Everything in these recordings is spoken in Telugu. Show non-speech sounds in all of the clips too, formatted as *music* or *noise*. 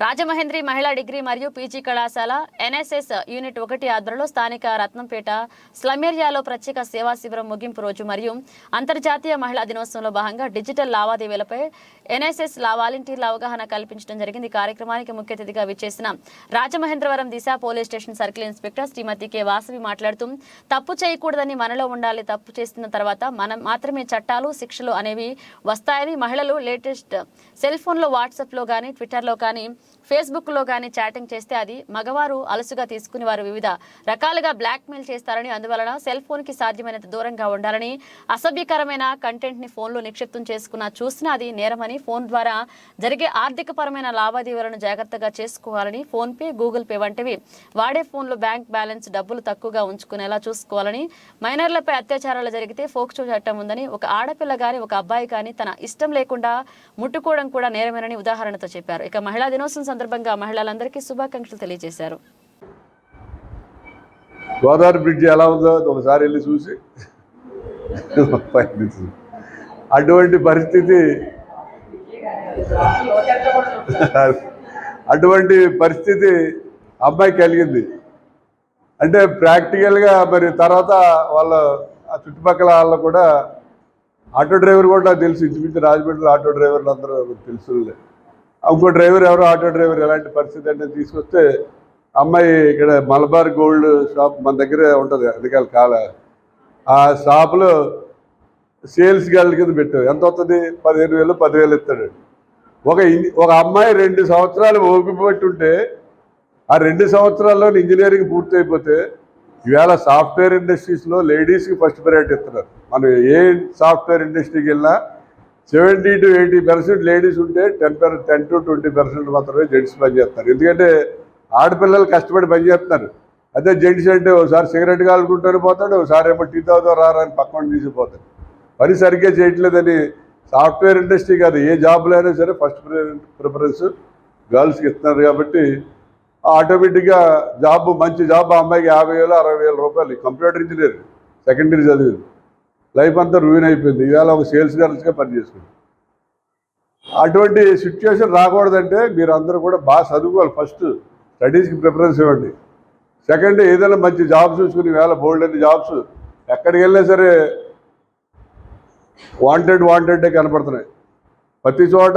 రాజమహేంద్రి మహిళా డిగ్రీ మరియు పీజీ కళాశాల ఎన్ఎస్ఎస్ యూనిట్ ఒకటి ఆధ్వర్యంలో స్థానిక రత్నంపేట స్లమ్ ఏరియాలో ప్రత్యేక సేవా శిబిరం ముగింపు రోజు మరియు అంతర్జాతీయ మహిళా దినోత్సవంలో భాగంగా డిజిటల్ లావాదేవీలపై ఎన్ఎస్ఎస్ వాలంటీర్ల అవగాహన కల్పించడం జరిగింది. ఈ కార్యక్రమానికి ముఖ్య అతిథిగా విచ్చేసిన Rajamahendravaram Disha police station circle inspector Shrimati K Vasavi మాట్లాడుతూ తప్పు చేయకూడదని మనలో ఉండాలి. తప్పు చేసిన తర్వాత మనం మాత్రమే చట్టాలు శిక్షలు అనేవి వస్తాయని మహిళలు లేటెస్ట్ సెల్ ఫోన్లో వాట్సాప్లో కానీ ట్విట్టర్లో కానీ ఫేస్బుక్లో కానీ చాటింగ్ చేస్తే అది మగవారు అలసుగా తీసుకుని వారు వివిధ రకాలుగా బ్లాక్మెయిల్ చేస్తారని అందువలన సెల్ ఫోన్కి సాధ్యమైనంత దూరంగా ఉండాలని అసభ్యకరమైన కంటెంట్ని ఫోన్లో నిక్షిప్తం చేసుకున్న చూసినా అది నేరమని ఫోన్ ద్వారా జరిగే ఆర్థికపరమైన లావాదేవీలను జాగ్రత్తగా చేసుకోవాలని ఫోన్పే గూగుల్ పే వంటివి. వాడే ఫోన్లో బ్యాంక్ బ్యాలెన్స్ డబ్బులు తక్కువగా ఉంచుకునేలా చూసుకోవాలని మైనర్లపై అత్యాచారాలు జరిగితే ఫోక్సో చట్టం ఉందని ఒక ఆడపిల్ల కానీ ఒక అబ్బాయి కానీ తన ఇష్టం లేకుండా ముట్టుకోవడం కూడా నేరమేనని ఉదాహరణతో చెప్పారు. ఇక మహిళా దినోత్సవం సందర్భంగా మహిళలందరికీ శుభాకాంక్షలు తెలియజేశారు. గోదావరి బ్రిడ్జ్ ఎలా ఉందో ఒకసారి వెళ్ళి చూసి *laughs* అటువంటి పరిస్థితి *laughs* అటువంటి పరిస్థితి అమ్మాయి కలిగింది. అంటే ప్రాక్టికల్గా మరి తర్వాత వాళ్ళ ఆ చుట్టుపక్కల వాళ్ళు కూడా ఆటో డ్రైవర్ కూడా తెలుసు. ఇంచుమించు రాజమండ్రిలో ఆటో డ్రైవర్లు అందరూ తెలుసులే. ఇంకో డ్రైవర్ ఎవరో ఆటో డ్రైవర్ ఎలాంటి పరిస్థితి అంటే తీసుకొస్తే అమ్మాయి ఇక్కడ మలబార్ గోల్డ్ షాప్ మన దగ్గర ఉంటుంది అందుకని కాల. ఆ షాప్లో సేల్స్ గర్ల్ కింద పెట్టావు ఎంత వస్తుంది పదిహేను వేలు పదివేలు ఇస్తాడు. ఒక ఇన్- ఒక అమ్మాయి రెండు సంవత్సరాలు ఓపిపెట్టుంటే ఆ రెండు సంవత్సరాల్లో ఇంజనీరింగ్ పూర్తయిపోతే ఈవేళ సాఫ్ట్వేర్ ఇండస్ట్రీస్లో లేడీస్కి ఫస్ట్ ప్రయారిటీ ఇస్తున్నారు. మనం ఏ సాఫ్ట్వేర్ ఇండస్ట్రీకి వెళ్ళినా seventy to eighty percent ladies ఉంటే ten per ten to twenty percent మాత్రమే జెంట్స్ పనిచేస్తారు ఎందుకంటే ఆడపిల్లలు కష్టపడి పనిచేస్తున్నారు అదే జెంట్స్ అంటే ఒకసారి సిగరెట్ కాలుకుంటూనే పోతాడు ఒకసారి ఏమో టీ తాగుతా రారా అని పక్కన తీసిపోతాడు. పని సరిగ్గా చేయట్లేదని సాఫ్ట్వేర్ ఇండస్ట్రీ కాదు ఏ జాబ్లో అయినా సరే ఫస్ట్ ప్రిఫరెన్స్ గర్ల్స్కి ఇస్తున్నారు కాబట్టి ఆటోమేటిక్గా జాబ్ మంచి జాబ్ ఆ అమ్మాయికి యాభై వేలు అరవై వేల రూపాయలు. కంప్యూటర్ ఇంజనీర్ సెకండరీ చదివింది. లైఫ్ అంతా రూయిన్ అయిపోయింది. ఇవాళ ఒక సేల్స్ గర్ల్స్గా పనిచేసుకుంది అటువంటి సిచ్యువేషన్ రాకూడదంటే మీరు అందరూ కూడా బాగా చదువుకోవాలి. ఫస్ట్ స్టడీస్కి ప్రిఫరెన్స్ ఇవ్వండి. సెకండ్ ఏదైనా మంచి జాబ్ చూసుకుని వేళ బోల్డ్ అన్ని జాబ్స్ ఎక్కడికి వెళ్ళినా సరే వాంటెడ్ వాంటెడ్ కనపడుతున్నాయి. ప్రతి చోట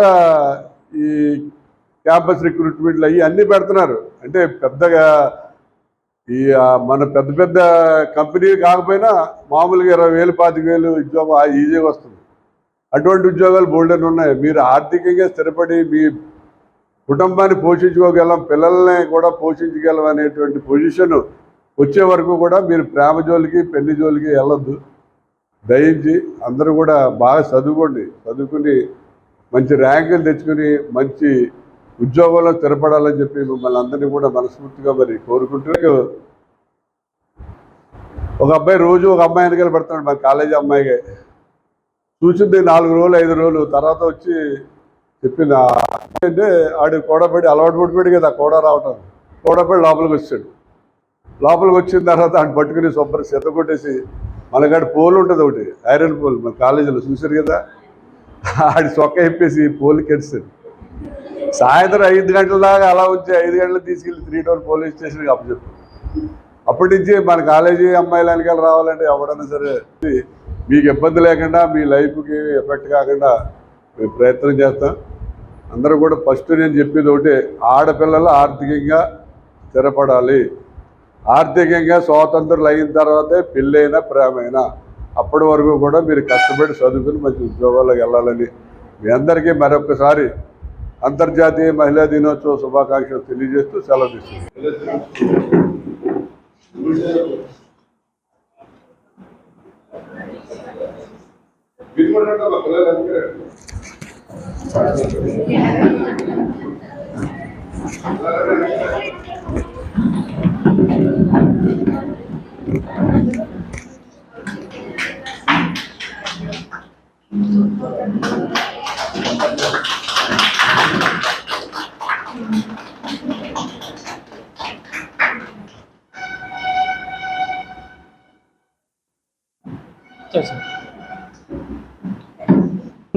ఈ క్యాంపస్ రిక్రూట్మెంట్లు అవి అన్నీ పెడుతున్నారు. అంటే పెద్దగా ఈ మన పెద్ద పెద్ద కంపెనీ కాకపోయినా మామూలుగా ఇరవై వేలు పాతిక వేలు ఉద్యోగం ఈజీగా వస్తుంది. అటువంటి ఉద్యోగాలు బోల్డెన్ ఉన్నాయి. మీరు ఆర్థికంగా స్థిరపడి మీ కుటుంబాన్ని పోషించుకోగలం పిల్లల్ని కూడా పోషించగలం అనేటువంటి పొజిషన్ వచ్చే వరకు కూడా మీరు ప్రేమ జోలికి పెళ్ళి జోలికి వెళ్ళొద్దు. దయించి అందరూ కూడా బాగా చదువుకోండి. చదువుకుని మంచి ర్యాంకులు తెచ్చుకుని మంచి ఉద్యోగంలో స్థిరపడాలని చెప్పి మిమ్మల్ని అందరినీ కూడా మనస్ఫూర్తిగా మరి కోరుకుంటూ ఒక అబ్బాయి రోజు ఒక అమ్మాయి వెనకాల పడుతున్నాడు మా కాలేజీ అమ్మాయికి. చూసింది నాలుగు రోజులు ఐదు రోజులు. తర్వాత వచ్చి చెప్పిన అమ్మాయి అంటే ఆడు కోడపడి అలవాటు పడిపోయాడు కదా కోడ రావటం. కోడపడి లోపలికి వచ్చాడు. లోపలికి వచ్చిన తర్వాత ఆయన పట్టుకుని శుభ్రం చెత్త కొట్టేసి మనకాడ పోల్ ఉంటుంది ఒకటి ఐరన్ పోల్. మన కాలేజీలో చూశారు కదా ఆడి సొక్క ఇప్పేసి పోల్ కెడిసాడు సాయంత్రం ఐదు గంటల దాకా అలా వచ్చి ఐదు గంటలకు తీసుకెళ్ళి త్రీ టౌన్ పోలీస్ స్టేషన్కి అప్పచెప్పు. అప్పటి నుంచి మన కాలేజీ అమ్మాయిల వెనకాల రావాలంటే ఎవడన్నా సరే మీకు ఇబ్బంది లేకుండా మీ లైఫ్కి ఎఫెక్ట్ కాకుండా మేము ప్రయత్నం చేస్తాం. అందరూ కూడా ఫస్ట్ నేను చెప్పేది ఒకటి ఆడపిల్లలు ఆర్థికంగా స్థిరపడాలి. ఆర్థికంగా స్వాతంత్రులు అయిన తర్వాతే పెళ్ళైనా ప్రేమైనా. అప్పటి వరకు కూడా మీరు కష్టపడి చదువుకుని మంచి ఉద్యోగాలకు వెళ్ళాలని. మీ అందరికీ మరొకసారి అంతర్జాతీయ మహిళా దినోత్సవ శుభాకాంక్షలు తెలియజేస్తూ సెలవు తీసుకుంటాం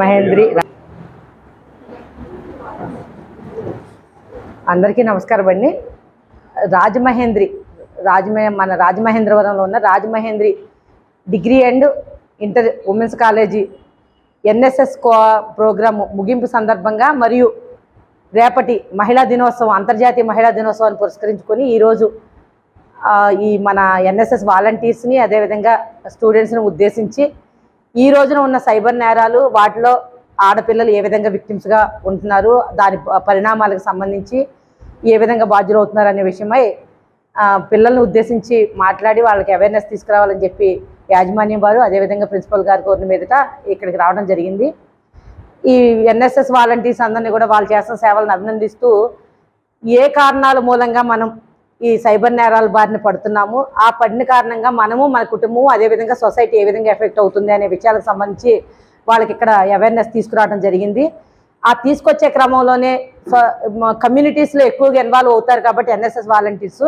మహేంద్రి అందరికీ నమస్కారం అండి. రాజమహేంద్రి రాజమ మన రాజమహేంద్రవరంలో ఉన్న Rajamahendri degree and inter women's college NSS co program ముగింపు సందర్భంగా మరియు రేపటి మహిళా దినోత్సవం అంతర్జాతీయ మహిళా దినోత్సవాన్ని పురస్కరించుకొని ఈరోజు ఈ మన ఎన్ఎస్ఎస్ వాలంటీర్స్ని అదేవిధంగా స్టూడెంట్స్ని ఉద్దేశించి ఈ రోజున ఉన్న సైబర్ నేరాలు వాటిలో ఆడపిల్లలు ఏ విధంగా విక్టిమ్స్గా ఉంటున్నారు దాని పరిణామాలకు సంబంధించి ఏ విధంగా బాధ్యులు అవుతున్నారు అనే విషయమై పిల్లల్ని ఉద్దేశించి మాట్లాడి వాళ్ళకి అవేర్నెస్ తీసుకురావాలని చెప్పి యాజమాన్యం వారు అదేవిధంగా ప్రిన్సిపల్ గారి కోరిన మీదట ఇక్కడికి రావడం జరిగింది. ఈ ఎన్ఎస్ఎస్ వాలంటీర్స్ అందరినీ కూడా వాళ్ళు చేస్తున్న సేవలను అభినందిస్తూ ఏ కారణాల మూలంగా మనం ఈ సైబర్ నేరాల బారిన పడుతున్నాము. ఆ పడిన కారణంగా మనము మన కుటుంబం అదేవిధంగా సొసైటీ ఏ విధంగా ఎఫెక్ట్ అవుతుంది అనే విషయాలకు సంబంధించి వాళ్ళకి ఇక్కడ అవేర్నెస్ తీసుకురావడం జరిగింది. ఆ తీసుకొచ్చే క్రమంలోనే కమ్యూనిటీస్లో ఎక్కువగా ఇన్వాల్వ్ అవుతారు కాబట్టి ఎన్ఎస్ఎస్ వాలంటీర్స్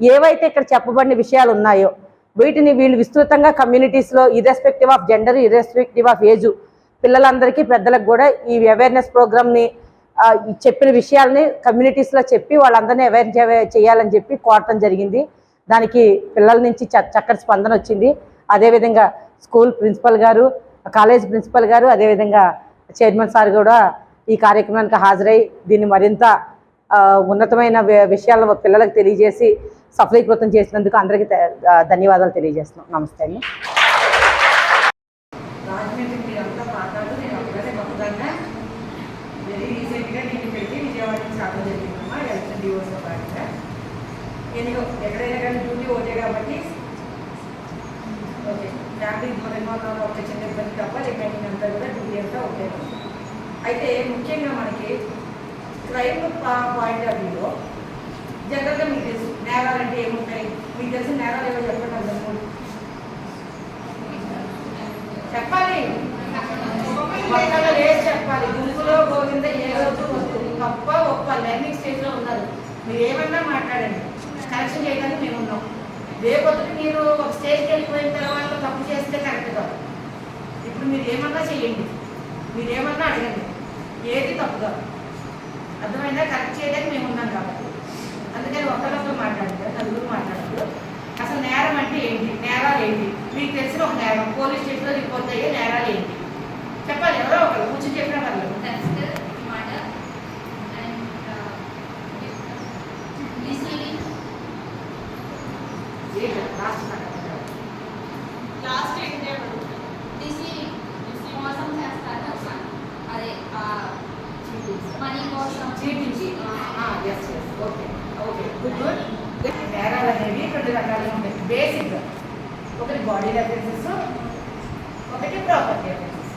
ఏవైతే ఇక్కడ చెప్పబడిన విషయాలు ఉన్నాయో వీటిని వీళ్ళు విస్తృతంగా కమ్యూనిటీస్లో irrespective of gender irrespective of age పిల్లలందరికీ పెద్దలకు కూడా ఈ అవేర్నెస్ ప్రోగ్రామ్ని చెప్పిన విషయాలని కమ్యూనిటీస్లో చెప్పి వాళ్ళందరినీ అవేర్ చేయాలని చెప్పి కోరటం జరిగింది. దానికి పిల్లల నుంచి చ- చక్కటి స్పందన వచ్చింది. అదేవిధంగా స్కూల్ ప్రిన్సిపల్ గారు కాలేజ్ ప్రిన్సిపల్ గారు అదేవిధంగా చైర్మన్ సార్ కూడా ఈ కార్యక్రమానికి హాజరై దీన్ని మరింత ఉన్నతమైన విషయాలను పిల్లలకు తెలియజేసి సఫలీకృతం చేసినందుకు అందరికీ ధన్యవాదాలు తెలియజేస్తున్నాం. నమస్తే అండి రాజమండ్రి మీరంతా మాట్లాడుతూ నేను ఒకటే మొత్తంగా వెరీ రీసెంట్గా నేను ఇక్కడికి విజయవాడ నుంచి రావడం జరిగిందమ్మా ఎలక్షన్ డివోర్స్తో పాటుగా ఎక్కడైనా కానీ డ్యూటీ ఓకే కాబట్టి ఓకే ఫ్యామిలీ మొదలు ఒక చిన్న ఇబ్బంది తప్ప రిమైనింగ్ అంతా కూడా డ్యూటీ అంతా ఓకే. అయితే ముఖ్యంగా మనకి క్రైమ్ పాయింట్ ఆఫ్ వ్యూలో జనరల్గా మీకు తెలుసు నేరాలు అంటే ఏముంటాయి? మీకు తెలిసిన నేరాలు ఏవో చెప్పండి అందరూ మూడు చెప్పాలి? ఒక్కళ్ళు లేచి చెప్పాలి. గుంపులో గోవింద ఏ రోజు వస్తుంది గొప్ప ఒప్ప లెర్నింగ్ స్టేజ్లో ఉన్నారు. మీరు ఏమన్నా మాట్లాడండి. కరెక్షన్ చేయడానికి మేము ఉన్నాం రేపొద్దుకి మీరు ఒక స్టేజ్కి వెళ్ళిపోయిన తర్వాత తప్పు చేస్తే కరెక్ట్ కాదు. ఇప్పుడు మీరు ఏమన్నా చేయండి మీరు ఏమన్నా అడగండి. ఏది తప్పు కాదు. అర్థమైందా? కరెక్ట్ చేయడానికి మేము ఉన్నాం కాబట్టి. అందుకని ఒకరితో మాట్లాడతారు నలుగురు మాట్లాడతారు అసలు నేరం అంటే ఏంటి? నేరాలు ఏంటి? మీకు తెలిసిన ఒక నేరం. పోలీస్ స్టేషన్లో రిపోర్ట్ అయ్యే నేరాలు ఏంటి? ఓకే నేరాలు అనేవి రెండు రకాలుగా ఉంటాయి బేసిక్ ఒకటి బాడీ రెఫరెన్సెస్ ఒకటి ప్రాపర్టీ రెఫరెన్సెస్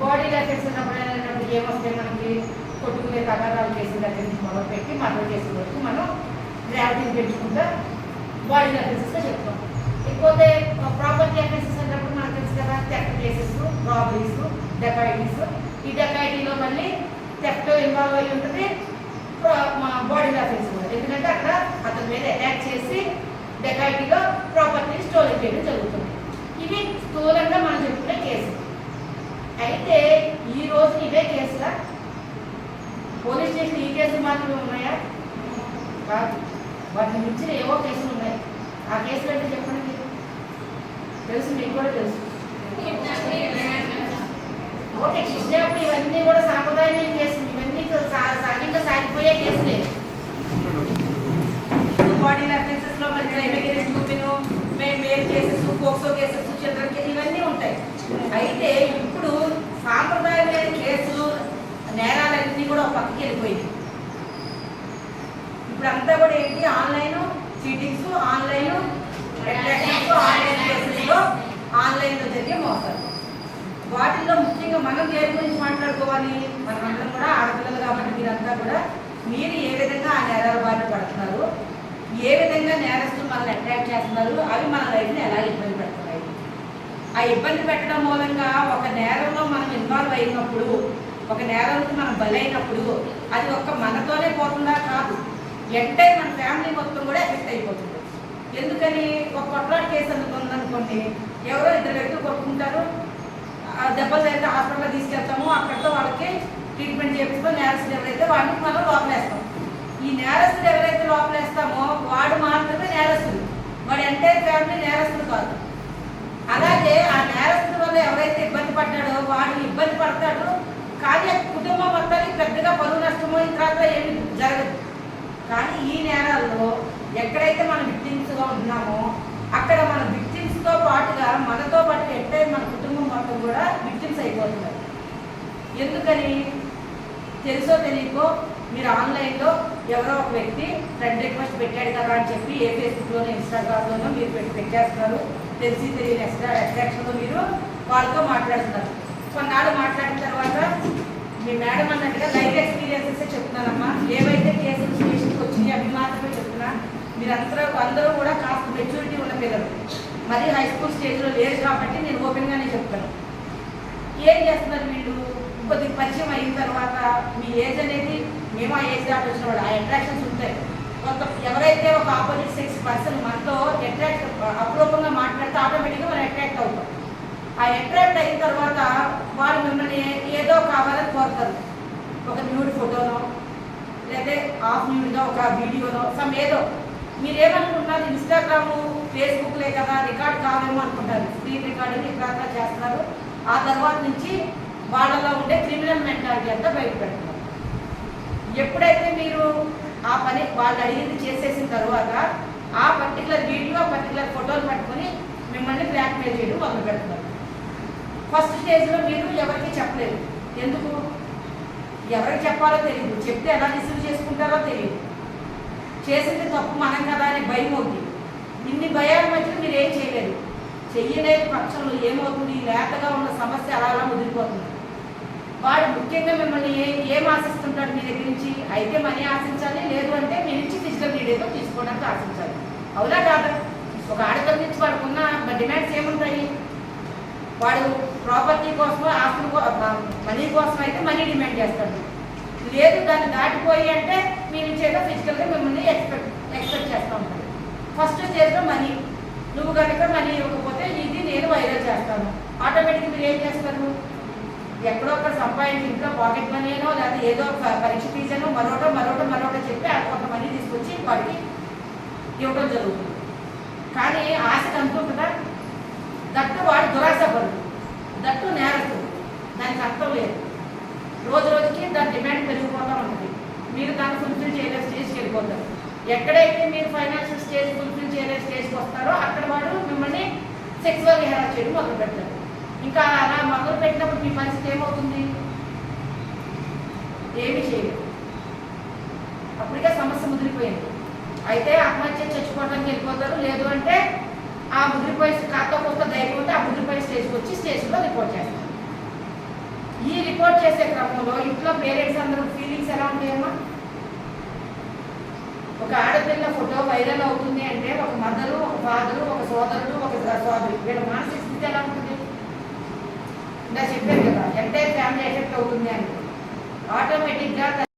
బాడీ రెఫరెన్స్ ఉన్నప్పుడు ఏమొస్తాయి మనకి కొట్టుకునే తగాదాలు చేసిన దగ్గర నుంచి మొదలు పెట్టి మర్డర్ చేసే వరకు మనం గ్రావిటీని పెంచుకుంటా బాడీ రెఫరెన్సెస్గా చెప్తాం ఇకపోతే ప్రాపర్టీ రెఫరెన్సెస్ అన్నప్పుడు మనకు తెలుసు కదా థెఫ్ట్ కేసెస్ రాబరీస్ డెకాయిటీస్ ఈ డెకాయిటీలో మళ్ళీ థెఫ్ట్ ఇన్వాల్వ్ అయి ఉంటుంది. బాడీ కూడా ఎందుకంటే అక్కడ అతని మీద అటాక్ చేసి డెకాయిటీలో ప్రాపర్టీ స్టోరేజ్ చేయడం జరుగుతుంది. ఇవి స్థూలంగా మనం చెప్పుకునే కేసు అయితే ఈ రోజు ఇవే కేసులా? పోలీస్ స్టేషన్ ఈ కేసులు మాత్రమే ఉన్నాయా? కాదు. వాటిని మించిన ఏవో కేసులు ఉన్నాయి. ఆ కేసులు అంటే చెప్పండి మీరు. తెలుసు మీకు కూడా తెలుసు. ఓకే కిడ్నాప్ ఇవన్నీ కూడా సాంప్రదాయ కేసులు. సాగిపోయే కేసులే బాడీ రెఫరెన్సెస్లో మరి క్రైమ్ అగేనెస్ట్ ఉమెన్ మేము male cases POCSO cases children case ఇవన్నీ ఉంటాయి. అయితే ఇప్పుడు సాంప్రదాయమైన కేసులు నేరాలన్నీ కూడా పక్కకి వెళ్ళిపోయింది ఇప్పుడు అంతా కూడా ఏంటి? ఆన్లైన్ చీటింగ్స్ ఆన్లైన్ ఆన్లైన్ కేసెస్లో ఆన్లైన్లో జరిగే మోసాలు. వాటిల్లో ముఖ్యంగా మనం దేని గురించి మాట్లాడుకోవాలి? మనమందరం కూడా ఆడపిల్లలు కాబట్టి మీరంతా కూడా మీరు ఏ విధంగా ఆ నేరాల బారిన పడుతున్నారు? ఏ విధంగా నేరస్తులు మనల్ని అట్రాక్ట్ చేస్తున్నారు? అవి మన లైఫ్ని ఎలా ఇబ్బంది పెడుతున్నాయి? ఆ ఇబ్బంది పెట్టడం మూలంగా ఒక నేరంలో మనం ఇన్వాల్వ్ అయినప్పుడు ఒక నేరానికి మనం బలైనప్పుడు అది ఒక్క మనతోనే పోతుందా కాదు. ఎంటైర్ మన ఫ్యామిలీ మొత్తం కూడా ఎఫెక్ట్ అయిపోతుంది. ఎందుకని? ఒక కొట్లాడి కేసు అనుకుందనుకోండి ఎవరో ఇద్దరు వ్యక్తులు కొట్టుకుంటారు దెబ్బలు అయితే హాస్పిటల్లో తీసుకెళ్తాము అక్కడితో వాళ్ళకి ట్రీట్మెంట్ చేపిస్తాం. నేరస్తులు ఎవరైతే వాడికి మనం లోపలేస్తాం. ఈ నేరస్తులు ఎవరైతే లోపలేస్తామో వాడు మాత్రమే నేరస్తుడు. వాడు ఎంటైర్ ఫ్యామిలీ నేరస్తుడు కాదు. అలాగే ఆ నేరస్తుల వల్ల ఎవరైతే ఇబ్బంది పడ్డాడో వాడు ఇబ్బంది పడతాడు. కానీ కుటుంబం మొత్తానికి పెద్దగా పరువు నష్టమో ఈ తర్వాత ఏమి జరగదు. కానీ ఈ నేరాల్లో ఎక్కడైతే మనం విక్టిమ్స్గా ఉంటున్నామో అక్కడ మనం విక్టిమ్స్తో పాటుగా మనతో పాటు ఎట్టే మన కుటుంబం మొత్తం కూడా విక్టిమ్స్ అయిపోతున్నారు. ఎందుకని తెలుసో తెలియకో మీరు ఆన్లైన్లో ఎవరో ఒక వ్యక్తి ఫ్రెండ్ రిక్వెస్ట్ పెట్టాడు కదా అని చెప్పి ఏ ఫేస్బుక్లోనో ఇన్స్టాగ్రామ్లోనో మీరు పెట్టి పెట్టేస్తున్నారు. తెలిసి తెలియని ఎక్స్ట్రా అట్రాక్షన్లో మీరు వాళ్ళతో మాట్లాడుతున్నారు. కొన్నాళ్ళు మాట్లాడిన తర్వాత మీ మేడం అన్నట్టుగా లైఫ్ ఎక్స్పీరియన్సెస్ చెప్తున్నానమ్మా. ఏవైతే కేసులు స్టేషన్కి వచ్చినాయి అవి మాత్రమే చెప్తున్నా. మీరందరూ అందరూ కూడా కాస్త మెచ్యూరిటీ ఉన్న పిల్లలు. మరి హై స్కూల్ స్టేజ్లో లేరు కాబట్టి నేను ఓపెన్గానే చెప్తాను. ఏం చేస్తున్నారు వీళ్ళు? కొద్దిగా పరిచయం అయిన తర్వాత మీ ఏజ్ అనేది మేము ఆ ఏజ్ దాటి వచ్చిన వాళ్ళు ఆ అట్రాక్షన్స్ ఉంటాయి. కొంత ఎవరైతే ఒక ఆపోజిట్ సెక్స్ పర్సన్ మనతో అట్రాక్ట్ అపురూపంగా మాట్లాడితే ఆటోమేటిక్గా మనం అట్రాక్ట్ అవుతాం. ఆ అట్రాక్ట్ అయిన తర్వాత వాళ్ళు మిమ్మల్ని ఏదో కావాలని కోరుతారు. ఒక న్యూడ్ ఫోటోనో లేదా హాఫ్ న్యూడ్గా ఒక వీడియోనో సమ్ ఏదో. మీరేమనుకుంటున్నారు ఇన్స్టాగ్రాము ఫేస్బుక్లే కదా రికార్డ్ కావేమో అనుకుంటారు. స్క్రీన్ రికార్డింగ్ ఇట్లా చేస్తారు ఆ తర్వాత నుంచి వాళ్ళలో ఉండే క్రిమినల్ మెంటాలిటీ అంతా బయటపెడతారు ఎప్పుడైతే మీరు ఆ పని వాళ్ళు అడిగింది చేసేసిన తర్వాత ఆ పర్టికులర్ వీడియో పర్టికులర్ ఫోటోలు పట్టుకొని మిమ్మల్ని బ్లాక్మెయిల్ చేయడం మొదలు పెడతారు. ఫస్ట్ స్టేజ్లో మీరు ఎవరికి చెప్పలేదు. ఎందుకు? ఎవరికి చెప్పాలో తెలియదు చెప్తే ఎలా రిసీవ్ చేసుకుంటారో తెలియదు చేసింది తప్పు మనం కదా అని భయం అవుతుంది. భయాల మధ్య మీరు ఏం చేయలేదు. చెయ్యలేని పక్షంలో ఏమవుతుంది? లేతగా ఉన్న సమస్య అలా అలా ముదిరిపోతుంది. వాడు ముఖ్యంగా మిమ్మల్ని ఏ ఏం ఆశిస్తుంటాడు మీ దగ్గర నుంచి? అయితే మనీ ఆశించాలి లేదు అంటే మీ నుంచి డిజిటల్ మీడియాతో తీసుకోవడానికి ఆశించాలి. అవునా కాదా? ఒక ఆడపిల్ల నుంచి వాడుకున్న డిమాండ్స్ ఏముంటాయి? వాడు ప్రాపర్టీ కోసం ఆస్తుల మనీ కోసం అయితే మనీ డిమాండ్ చేస్తాడు. లేదు దాన్ని దాటిపోయి అంటే మీ నుంచి ఏదో ఫిజికల్గా మిమ్మల్ని ఎక్స్పెక్ట్ ఎక్స్పెక్ట్ చేస్తూ ఉంటాడు. ఫస్ట్ స్టేజ్లో మనీ. నువ్వు కనుక మనీ ఇవ్వకపోతే ఇది నేను వైరల్ చేస్తాను. ఆటోమేటిక్గా మీరు ఏం చేస్తారు? ఎక్కడో ఒకటి సంపాదించి ఇంట్లో పాకెట్ మనీ అనో లేదా ఏదో ఒక పరీక్ష ఫీజనో మరోటో మరోటో మరోటో చెప్పి ఆ కొంత మనీ తీసుకొచ్చి వాడికి ఇవ్వడం జరుగుతుంది. కానీ ఆశ అనుకుంటుందా దట్టు వాడు దురాశపడు దట్టు నేరస్తుడు. దానికి అర్థం లేదు. రోజు రోజుకి దాని డిమాండ్ పెరిగిపోతూ ఉంటుంది. మీరు దాన్ని ఫుల్ఫిల్ చేయలేని స్టేజ్కి వెళ్ళిపోతారు. ఎక్కడైతే మీరు ఫైనాన్షియల్ స్టేజ్ ఫుల్ఫిల్ చేయలే స్టేజ్కి వస్తారో అక్కడ వాడు మిమ్మల్ని సెక్సువల్ హెరాస్ చేయడం మొదలు పెడతారు. ఇంకా అలా మొదలు పెట్టినప్పుడు మీ పరిస్థితి ఏమవుతుంది? ఏమి చేయలేదు అప్పటికే సమస్య ముదిరిపోయింది. అయితే ఆత్మహత్య చచ్చిపోవడానికి వెళ్ళిపోతారు. లేదు అంటే ఆ ముదిరిపోయి కాస్త కొత్త ధైర్యం ఉంటే ఆ ముదిరిపోయే స్టేజ్కి వచ్చి స్టేజ్లో రిపోర్ట్ చేస్తారు. ఈ రిపోర్ట్ చేసే క్రమంలో ఇంట్లో పేరెంట్స్ అందరూ ఫీలింగ్స్ ఎలా ఉంటాయమ్మా? ఒక ఆడపిల్ల ఫోటో వైరల్ అవుతుంది అంటే ఒక మదరు ఒక ఫాదరు ఒక సోదరుడు ఒక సోదరు. వీళ్ళ మానసిక స్థితి ఎలా ఉంటుంది? ఇంకా చెప్పారు కదా ఎంటైర్ ఫ్యామిలీ ఎఫెక్ట్ అవుతుంది అని. ఆటోమేటిక్గా